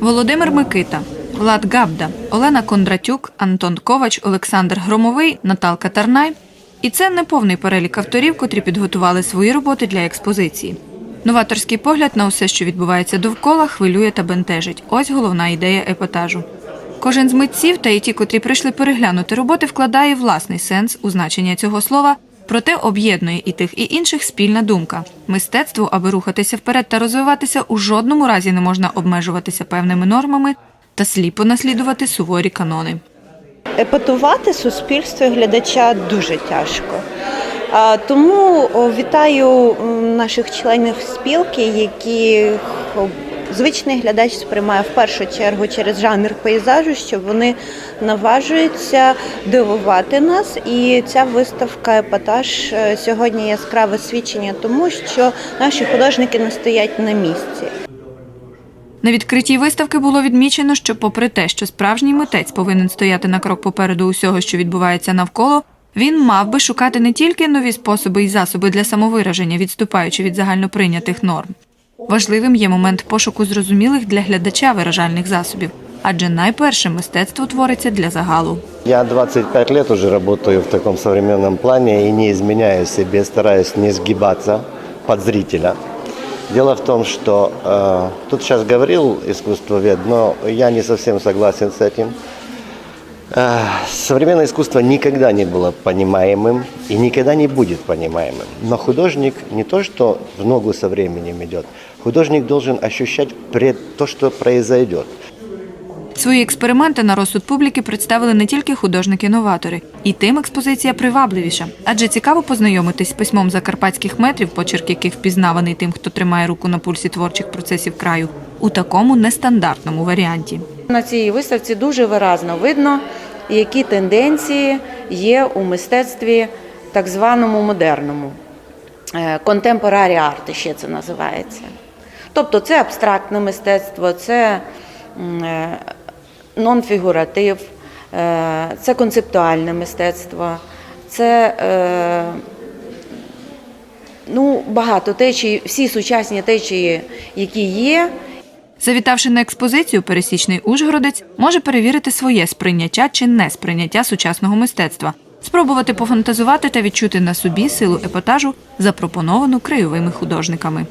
Володимир Микита, Влад Габда, Олена Кондратюк, Антон Ковач, Олександр Громовий, Наталка Тарнай. І це не повний перелік авторів, котрі підготували свої роботи для експозиції. Новаторський погляд на усе, що відбувається довкола, хвилює та бентежить. Ось головна ідея епатажу. Кожен з митців та й ті, котрі прийшли переглянути роботи, вкладає власний сенс у значення цього слова, проте об'єднує і тих, і інших спільна думка. Мистецтву, аби рухатися вперед та розвиватися, у жодному разі не можна обмежуватися певними нормами та сліпо наслідувати суворі канони. Епатувати суспільство і глядача дуже тяжко. Тому вітаю наших членів спілки, які о, звичний глядач сприймає в першу чергу через жанр пейзажу, що вони наважуються дивувати нас. І ця виставка епатаж е, сьогодні яскраве свідчення тому, що наші художники не стоять на місці. На відкритті виставки було відмічено, що, попри те, що справжній митець повинен стояти на крок попереду усього, що відбувається навколо, він мав би шукати не тільки нові способи і засоби для самовираження, відступаючи від загальноприйнятих норм. Важливим є момент пошуку зрозумілих для глядача виражальних засобів, адже найперше мистецтво твориться для загалу. Я 25 лет уже работаю в таком современном плане и не изменяю себе, стараюсь не сгибаться под зрителя. Дело в том, что э, тут сейчас говорил искусствовед, но я не совсем согласен с этим. Э, современное искусство никогда не было понимаемым и никогда не будет понимаемым. Но художник не то, что в ногу со временем идет, художник должен ощущать пред то, что произойдет. Свої експерименти на розсуд публіки представили не тільки художники-новатори, і тим експозиція привабливіша, адже цікаво познайомитись з письмом закарпатських метрів, почерк яких впізнаваний тим, хто тримає руку на пульсі творчих процесів краю, у такому нестандартному варіанті. На цій виставці дуже виразно видно, які тенденції є у мистецтві так званому модерному. Контемпорарі арт ще це називається. Тобто це абстрактне мистецтво, це е, нонфігуратив, е, це концептуальне мистецтво, це е, ну, багато течій, всі сучасні течії, які є, Завітавши на експозицію, пересічний ужгородець може перевірити своє сприйняття чи несприйняття сучасного мистецтва, спробувати пофантазувати та відчути на собі силу епатажу, запропоновану краєвими художниками.